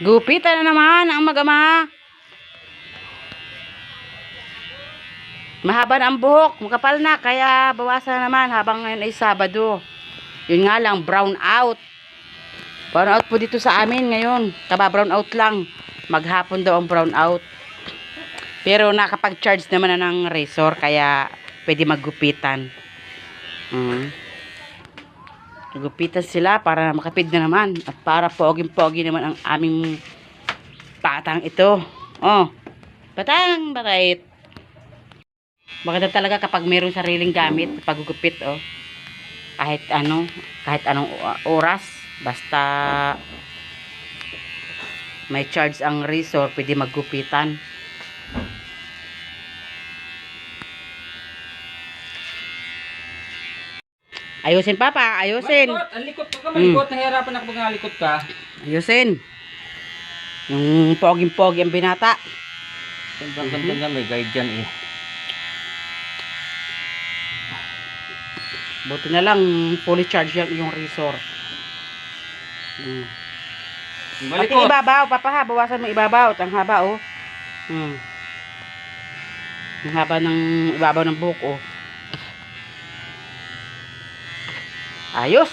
Gupitan na naman ang magama. Mahaba na ang buhok, makapal na, kaya bawasan na naman habang ngayon ay Sabado. Yun nga lang, brown out. Brown out po dito sa amin ngayon. Kaba brown out lang. Maghapon daw ang brown out. Pero nakapag-charge naman na ng razor, kaya pwede maggupitan. Mm. Gupitan sila para makapid na naman. At para poging-pogi naman ang aming patang ito. Oh, batang bakit? Maganda talaga kapag mayroong sariling gamit paggugupit, oh. Kahit ano, kahit anong o- oras, basta may charge ang resort, pwede maggupitan. Ayusin papa, ayusin. Malikot, ang likot ka, malikot. Nahihirapan ako ka. Ayusin. Yung poging-pogi ang binata. Ganda ganda may guide dyan eh. Buti na lang fully charged yung, yung resort. Mm. Pati ibabaw, papa ha, bawasan mo ibabaw. Ang haba, oh. Hmm. Ang haba ng ibabaw ng buhok, oh. Ayos.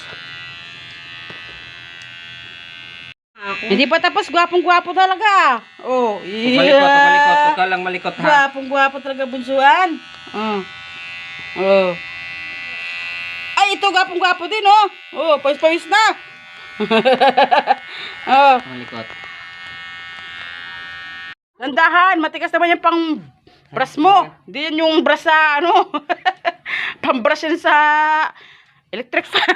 Hindi pa tapos, gwapong-gwapo talaga. Oh, Malikot, malikot. Huwag ka lang malikot ha. Gwapong-gwapo talaga bunsuan. Oh. Oh. Ay, ito gwapong-gwapo din, oh. Oh, pawis-pawis na. oh. Malikot. Landahan, matigas naman yung pang brush mo. Hindi yan yung brush sa ano. pang brush yan sa electric fan.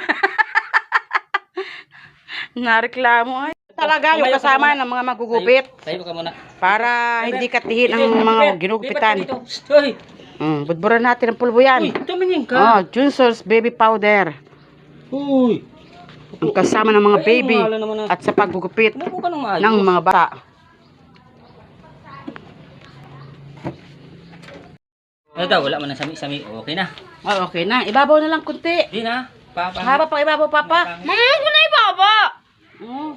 Nareklamo ay. Talaga yung kasama ng mga magugupit Tayo ka muna. para hindi katihin ang mga ginugupitan. Mm, budburan natin ang pulbo yan. Uy, tumingin ka. Oh, Junsol's baby powder. Uy. Ang kasama ng mga baby at sa paggugupit ng mga bata. Ano daw, wala man na sami-sami. Okay na. Oh, okay na. Ibabaw na lang kunti. Di na. Papa. Haba pa ibabaw, papa. Mama, ko na ibaba. Mm.